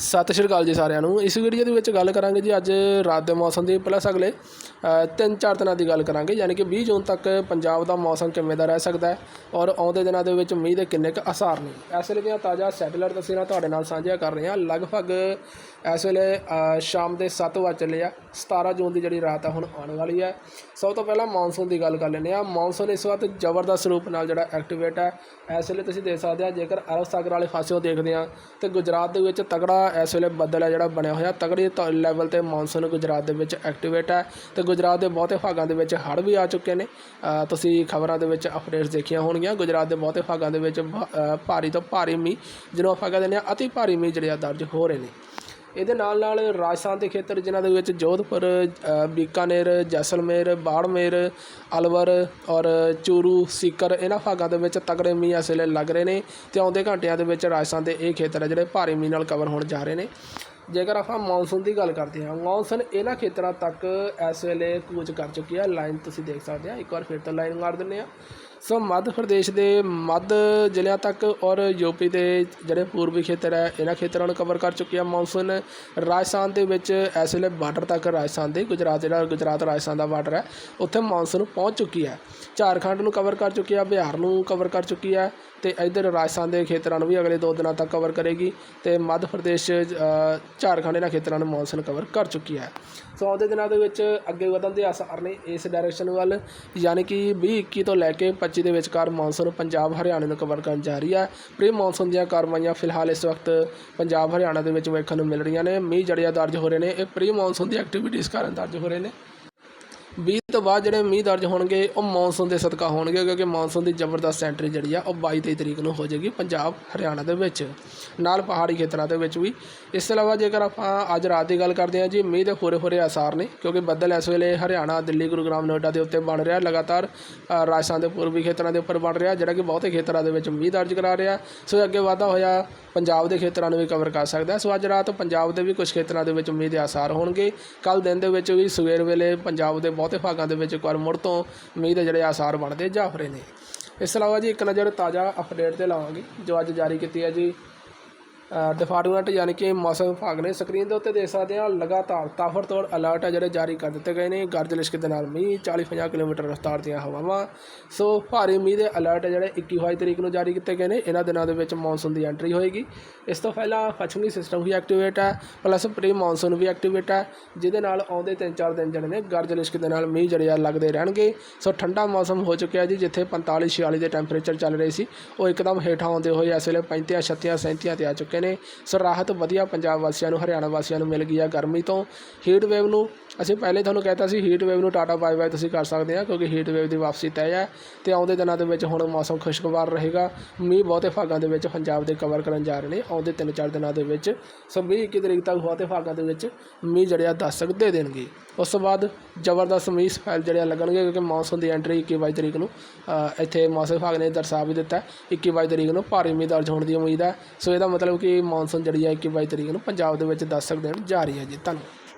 ਸਤਿ ਸ਼੍ਰੀ ਅਕਾਲ ਜੀ ਸਾਰਿਆਂ ਨੂੰ। ਇਸ ਵੀਡੀਓ ਦੇ ਵਿੱਚ ਗੱਲ ਕਰਾਂਗੇ ਜੀ ਅੱਜ ਰਾਤ ਦੇ ਮੌਸਮ ਦੀ ਪਲੱਸ ਅਗਲੇ ਅ, ਤਿੰਨ ਚਾਰ ਦਿਨਾਂ ਦੀ ਗੱਲ ਕਰਾਂਗੇ ਯਾਨੀ ਕਿ 20 ਜੂਨ ਤੱਕ ਪੰਜਾਬ ਦਾ ਮੌਸਮ ਕਿਵੇਂ ਦਾ ਰਹਿ ਸਕਦਾ ਹੈ ਔਰ ਆਉਂਦੇ ਦਿਨਾਂ ਦੇ ਵਿੱਚ ਮੀਂਹ ਦੇ ਕਿੰਨੇ ਕੁ ਅਸਾਰ ਨੇ। ਇਸ ਵੇਲੇ ਦੀਆਂ ਤਾਜ਼ਾ ਸੈਟੇਲਾਈਟ ਤਸਵੀਰਾਂ ਤੁਹਾਡੇ ਨਾਲ ਸਾਂਝੀਆਂ ਕਰ ਰਹੇ ਹਾਂ। ਲਗਭਗ ਇਸ ਵੇਲੇ ਸ਼ਾਮ ਦੇ 7 ਵਜੇ ਚੱਲੇ ਆ 17 ਜੂਨ ਦੀ ਜਿਹੜੀ ਰਾਤ ਆ ਹੁਣ ਆਉਣ ਵਾਲੀ ਹੈ। ਸਭ ਤੋਂ ਪਹਿਲਾਂ ਮੌਨਸੂਨ ਦੀ ਗੱਲ ਕਰ ਲੈਂਦੇ ਆ ਮੌਨਸੂਨ ਇਸ ਵਕਤ ਜ਼ਬਰਦਸਤ ਰੂਪ ਨਾਲ ਜਿਹੜਾ ਐਕਟੀਵੇਟ ਹੈ। ਇਸ ਵੇਲੇ ਤੁਸੀਂ ਦੇਖ ਸਕਦੇ ਆ ਜੇਕਰ ਅਰਬ ਸਾਗਰ ਵਾਲੇ ਪਾਸਿਓਂ ਦੇਖਦੇ ਆ ਤੇ ਗੁਜਰਾਤ ਦੇ ਵਿੱਚ ਤਗੜਾ ਇਸ ਵੇਲੇ ਬੱਦਲ ਹੈ ਜਿਹੜਾ ਬਣਿਆ ਹੋਇਆ। ਤਗੜੇ ਲੈਵਲ ਤੇ ਮੌਨਸੂਨ ਗੁਜਰਾਤ ਦੇ ਵਿੱਚ ਐਕਟੀਵੇਟ ਹੈ ਤੇ ਗੁਜਰਾਤ ਦੇ ਬਹੁਤੇ ਭਾਗਾਂ ਦੇ ਵਿੱਚ ਹੜ੍ਹ ਵੀ ਆ ਚੁੱਕੇ ਨੇ। ਤੁਸੀਂ ਖਬਰਾਂ ਦੇ ਵਿੱਚ ਅਪਡੇਟਸ ਦੇਖੀਆਂ ਹੋਣਗੀਆਂ। ਗੁਜਰਾਤ ਦੇ ਬਹੁਤੇ ਭਾਗਾਂ ਦੇ ਵਿੱਚ ਭਾਰੀ ਤੋਂ ਭਾਰੀ ਮੀਂਹ, ਜਿਹਨੂੰ ਆਪਾਂ ਕਹਿੰਦੇ ਨੇ ਅਤੀ ਭਾਰੀ ਮੀਂਹ ਜਿਹੜੇ ਆ ਦਰਜ ਹੋ ਰਹੇ ਨੇ। ਇਹਦੇ ਨਾਲ ਨਾਲ ਰਾਜਸਥਾਨ ਦੇ ਖੇਤਰ ਜਿਨ੍ਹਾਂ ਦੇ ਵਿੱਚ ਜੋਧਪੁਰ ਬੀਕਾਨੇਰ, ਜੈਸਲਮੇਰ, ਬਾੜਮੇਰ, ਅਲਵਰ ਔਰ ਚੂਰੂ, ਸੀਕਰ ਇਹਨਾਂ ਭਾਗਾਂ ਦੇ ਵਿੱਚ ਤਕੜੇ ਮੀਂਹ ਇਸ ਵੇਲੇ ਲੱਗ ਰਹੇ ਨੇ ਤੇ ਆਉਂਦੇ ਘੰਟਿਆਂ ਦੇ ਵਿੱਚ ਰਾਜਸਥਾਨ ਦੇ ਇਹ ਖੇਤਰ ਆ ਜਿਹੜੇ ਭਾਰੀ ਮੀਂਹ ਨਾਲ ਕਵਰ ਹੋਣ ਜਾ ਰਹੇ ਨੇ। ਜੇਕਰ ਆਪਾਂ ਮੌਨਸੂਨ ਦੀ ਗੱਲ ਕਰਦੇ ਹਾਂ, ਮੌਨਸੂਨ ਇਹਨਾਂ ਖੇਤਰਾਂ ਤੱਕ ਇਸ ਵੇਲੇ ਕੂਚ ਕਰ ਚੁੱਕੀ ਹੈ ਲਾਈਨ ਤੁਸੀਂ ਦੇਖ ਸਕਦੇ ਆ। ਇੱਕ ਵਾਰ ਫਿਰ ਤੋਂ ਲਾਈਨ ਮਾਰ ਦਿੰਦੇ ਆ ਸੋ ਮੱਧ ਪ੍ਰਦੇਸ਼ ਦੇ ਮੱਧ ਜ਼ਿਲ੍ਹਿਆਂ ਤੱਕ ਔਰ ਯੂਪੀ ਦੇ ਜਿਹੜੇ ਪੂਰਬੀ ਖੇਤਰ ਹੈ, ਇਹਨਾਂ ਖੇਤਰਾਂ ਨੂੰ ਕਵਰ ਕਰ ਚੁੱਕੀ ਹੈ ਮੌਨਸੂਨ ਰਾਜਸਥਾਨ ਦੇ ਵਿੱਚ ਇਸ ਵੇਲੇ ਬਾਰਡਰ ਤੱਕ ਰਾਜਸਥਾਨ ਦੇ ਗੁਜਰਾਤ ਜਿਹੜਾ ਗੁਜਰਾਤ ਰਾਜਸਥਾਨ ਦਾ ਬਾਰਡਰ ਹੈ, ਉੱਥੇ ਮੌਨਸੂਨ ਪਹੁੰਚ ਚੁੱਕੀ ਹੈ। ਝਾਰਖੰਡ ਨੂੰ ਕਵਰ ਕਰ ਚੁੱਕੀ ਹੈ ਬਿਹਾਰ ਨੂੰ ਕਵਰ ਕਰ ਚੁੱਕੀ ਹੈ ਤੇ ਇਧਰ ਰਾਜਸਥਾਨ ਦੇ ਖੇਤਰਾਂ ਨੂੰ ਵੀ ਅਗਲੇ ਦੋ ਦਿਨਾਂ ਤੱਕ ਕਵਰ ਕਰੇਗੀ ਤੇ ਮੱਧ ਪ੍ਰਦੇਸ਼ ਝਾਰਖੰਡ ਇਹਨਾਂ ਖੇਤਰਾਂ ਨੂੰ ਮੌਨਸੂਨ ਕਵਰ ਕਰ ਚੁੱਕੀ ਹੈ। ਸੋ ਆਉਂਦੇ ਦਿਨਾਂ ਦੇ ਵਿੱਚ ਅੱਗੇ ਵਧਣ ਦੇ ਆਸਾਰ ਨੇ ਇਸ ਡਾਇਰੈਕਸ਼ਨ ਵੱਲ, ਯਾਨੀ ਕਿ 20 21 ਤੋਂ ਲੈ ਕੇ 25 ਦੇ ਵਿਚਕਾਰ ਮੌਨਸੂਨ ਪੰਜਾਬ, ਹਰਿਆਣਾ ਨੂੰ ਕਵਰ ਕਰਨ ਜਾ ਰਹੀ ਹੈ। ਪ੍ਰੀ ਮੌਨਸੂਨ ਦੀਆਂ ਕਾਰਵਾਈਆਂ ਫਿਲਹਾਲ ਇਸ ਵਕਤ ਪੰਜਾਬ, ਹਰਿਆਣਾ ਦੇ ਵਿੱਚ ਵੇਖਣ ਨੂੰ ਮਿਲ ਰਹੀਆਂ ਨੇ। ਮੀਂਹ ਜੜੀਆਂ ਦਰਜ ਹੋ ਰਹੇ ਨੇ। ਇਹ ਪ੍ਰੀ ਮੌਨਸੂਨ ਦੀ ਐਕਟੀਵਿਟੀਜ਼ ਕਾਰਨ ਦਰਜ ਹੋ ਰਹੇ ਨੇ। ਤੋਂ ਬਾਅਦ ਜਿਹੜੇ ਮੀਂਹ ਦਰਜ ਹੋਣਗੇ, ਉਹ ਮੌਨਸੂਨ ਦੇ ਸਦਕਾ ਹੋਣਗੇ, ਕਿਉਂਕਿ ਮੌਨਸੂਨ ਦੀ ਜ਼ਬਰਦਸਤ ਐਂਟਰੀ ਜਿਹੜੀ ਆ, ਉਹ 22 23 ਤਰੀਕ ਨੂੰ ਹੋ ਜਾਏਗੀ ਪੰਜਾਬ, ਹਰਿਆਣਾ ਦੇ ਵਿੱਚ। ਨਾਲ ਪਹਾੜੀ ਖੇਤਰਾਂ ਦੇ ਵਿੱਚ ਵੀ। ਇਸ ਤੋਂ ਇਲਾਵਾ ਜੇਕਰ ਆਪਾਂ ਅੱਜ ਰਾਤ ਦੀ ਗੱਲ ਕਰਦੇ ਹਾਂ ਜੀ, ਮੀਂਹ ਦੇ ਹੋਰੇ ਹੋਰੇ ਆਸਾਰ ਨੇ, ਕਿਉਂਕਿ ਬੱਦਲ ਇਸ ਵੇਲੇ ਹਰਿਆਣਾ, ਦਿੱਲੀ, ਗੁਰੂਗ੍ਰਾਮ, ਨੋਇਡਾ ਦੇ ਉੱਤੇ ਬਣ ਰਿਹਾ। ਲਗਾਤਾਰ ਰਾਜਸਥਾਨ ਦੇ ਪੂਰਬੀ ਖੇਤਰਾਂ ਦੇ ਉੱਪਰ ਬਣ ਰਿਹਾ, ਜਿਹੜਾ ਕਿ ਬਹੁਤੇ ਖੇਤਰਾਂ ਦੇ ਵਿੱਚ ਮੀਂਹ ਦਰਜ ਕਰਾ ਰਿਹਾ। ਸੋ ਇਹ ਅੱਗੇ ਵਾਧਾ ਹੋਇਆ, ਪੰਜਾਬ ਦੇ ਖੇਤਰਾਂ ਨੂੰ ਵੀ ਕਵਰ ਕਰ ਸਕਦਾ ਸੋ ਅੱਜ ਰਾਤ ਪੰਜਾਬ ਦੇ ਵੀ ਕੁਝ ਖੇਤਰਾਂ ਦੇ ਵਿੱਚ ਮੀਂਹ ਦੇ ਆਸਾਰ ਹੋਣਗੇ। ਕੱਲ ਦਿਨ ਦੇ ਵਿੱਚ ਵੀ ਸਵੇਰ ਵੇਲੇ ਪੰਜਾਬ ਦੇ ਬਹੁਤੇ ਭਾਗ ਦੇ ਵਿੱਚ ਇੱਕ ਵਾਰ ਮੁੜ ਤੋਂ ਮੀਂਹ ਦੇ ਜਿਹੜੇ ਆਸਾਰ ਬਣਦੇ ਜਾ ਰਹੇ ਨੇ। ਇਸ ਤੋਂ ਇਲਾਵਾ ਜੀ ਇੱਕ ਨਜ਼ਰ ਤਾਜ਼ਾ ਅਪਡੇਟ ਤੇ ਲਾਵਾਂਗੇ, ਜੋ ਅੱਜ ਜਾਰੀ ਕੀਤੀ ਹੈ ਜੀ ਡਿਪਾਰਟਮੈਂਟ ਯਾਨੀ ਕਿ ਮੌਸਮ ਵਿਭਾਗ ਨੇ ਸਕਰੀਨ ਦੇ ਉੱਤੇ ਦੇਖ ਸਕਦੇ ਹਾਂ, ਲਗਾਤਾਰ ਤਾਬੜਤੋੜ ਅਲਰਟ ਹੈ ਜਿਹੜੇ ਜਾਰੀ ਕਰ ਦਿੱਤੇ ਗਏ ਨੇ। ਗਰਜ ਲਿਸ਼ਕ ਦੇ ਨਾਲ ਮੀਂਹ 40-50 ਕਿਲੋਮੀਟਰ ਰਫ਼ਤਾਰ ਦੀਆਂ ਹਵਾਵਾਂ। ਸੋ ਭਾਰੀ ਮੀਂਹ ਦੇ ਅਲਰਟ ਜਿਹੜੇ 21 ਤਰੀਕ ਨੂੰ ਜਾਰੀ ਕੀਤੇ ਗਏ ਨੇ। ਇਹਨਾਂ ਦਿਨਾਂ ਦੇ ਵਿੱਚ ਮੌਨਸੂਨ ਦੀ ਐਂਟਰੀ ਹੋਏਗੀ। ਇਸ ਤੋਂ ਪਹਿਲਾਂ ਪੱਛਮੀ ਸਿਸਟਮ ਵੀ ਐਕਟੀਵੇਟ ਹੈ ਪਲੱਸ ਪ੍ਰੀ ਮੌਨਸੂਨ ਵੀ ਐਕਟੀਵੇਟ ਹੈ, ਜਿਹਦੇ ਨਾਲ ਆਉਂਦੇ 3-4 ਦਿਨ ਜਿਹੜੇ ਨੇ ਗਰਜ ਲਿਸ਼ਕ ਦੇ ਨਾਲ ਮੀਂਹ ਜਿਹੜੇ ਆ ਲੱਗਦੇ ਰਹਿਣਗੇ। ਸੋ ਠੰਡਾ ਮੌਸਮ ਹੋ ਚੁੱਕਿਆ ਜੀ, ਜਿੱਥੇ 45-46 ਦੇ ਟੈਂਪਰੇਚਰ ਚੱਲ ਰਹੇ ਸੀ। ਉਹ ਇੱਕਦਮ ਹੇਠਾਂ ਆਉਂਦੇ ਹੋਏ ਇਸ ਵੇਲੇ 35 36 37 ਤੇ ਆ ਚੁੱਕੇ ਨੇ। ਸੋ ਰਾਹਤ ਵਧੀਆ ਪੰਜਾਬ ਵਾਸੀਆਂ ਨੂੰ, ਹਰਿਆਣਾ ਵਾਸੀਆਂ ਨੂੰ ਮਿਲ ਗਈ ਆ ਗਰਮੀ ਤੋਂ। ਹੀਟ ਵੇਵ ਨੂੰ ਅਸੀਂ ਪਹਿਲੇ ਤੁਹਾਨੂੰ ਕਹਿਤਾ ਸੀ ਹੀਟ ਵੇਵ ਨੂੰ ਟਾਟਾ ਬਾਏ ਬਾਏ ਤੁਸੀਂ ਕਰ ਸਕਦੇ ਆ, ਕਿਉਂਕਿ ਹੀਟ ਵੇਵ ਦੀ ਵਾਪਸੀ ਤੈਅ ਹੈ ਤੇ ਆਉਂਦੇ ਦਿਨਾਂ ਦੇ ਵਿੱਚ ਹੁਣ ਮੌਸਮ ਖੁਸ਼ਗਵਾਰ ਰਹੇਗਾ। ਮੀਂਹ ਬਹੁਤੇ ਭਾਗਾਂ ਦੇ ਵਿੱਚ ਪੰਜਾਬ ਦੇ ਕਵਰ ਕਰਨ ਜਾ ਰਹੇ ਨੇ। ਆਉਂਦੇ 3-4 ਦਿਨਾਂ ਦੇ ਵਿੱਚ। ਸੋ 20 21 ਤਰੀਕ ਤੱਕ ਬਹੁਤੇ ਭਾਗਾਂ ਦੇ ਵਿੱਚ ਮੀਂਹ ਜੜਿਆ ਦੱਸ ਸਕਦੇ ਦੇਣਗੇ। ਉਸ ਤੋਂ ਬਾਅਦ ਜ਼ਬਰਦਸਤ ਮੀਂਹ ਸਪੈਲ ਜਿਹੜਿਆ ਲੱਗਣਗੇ, ਕਿਉਂਕਿ ਮੌਸਮ ਦੀ ਐਂਟਰੀ 21 22 ਤਰੀਕ ਨੂੰ ਇੱਥੇ ਮੌਸਮ ਵਿਭਾਗ ਨੇ ਦਰਸਾ ਵੀ ਦਿੱਤਾ। 21 22 ਤਰੀਕ ਨੂੰ ਭਾਰੀ ਮੀਂਹ ਦਰਜ ਹੋਣ ਦੀ ਉਮੀਦ ਹੈ ਸੋ ਇਹਦਾ ਮਤਲਬ ਕਿ ਮੌਨਸੂਨ ਜਿਹੜੀ ਹੈ 21 22 ਤਰੀਕ ਨੂੰ ਪੰਜਾਬ ਦੇ ਵਿੱਚ ਦੱਸ ਸਕਦੇ ਜਾ ਰਹੀ ਹੈ ਜੀ, ਧੰਨਵਾਦ।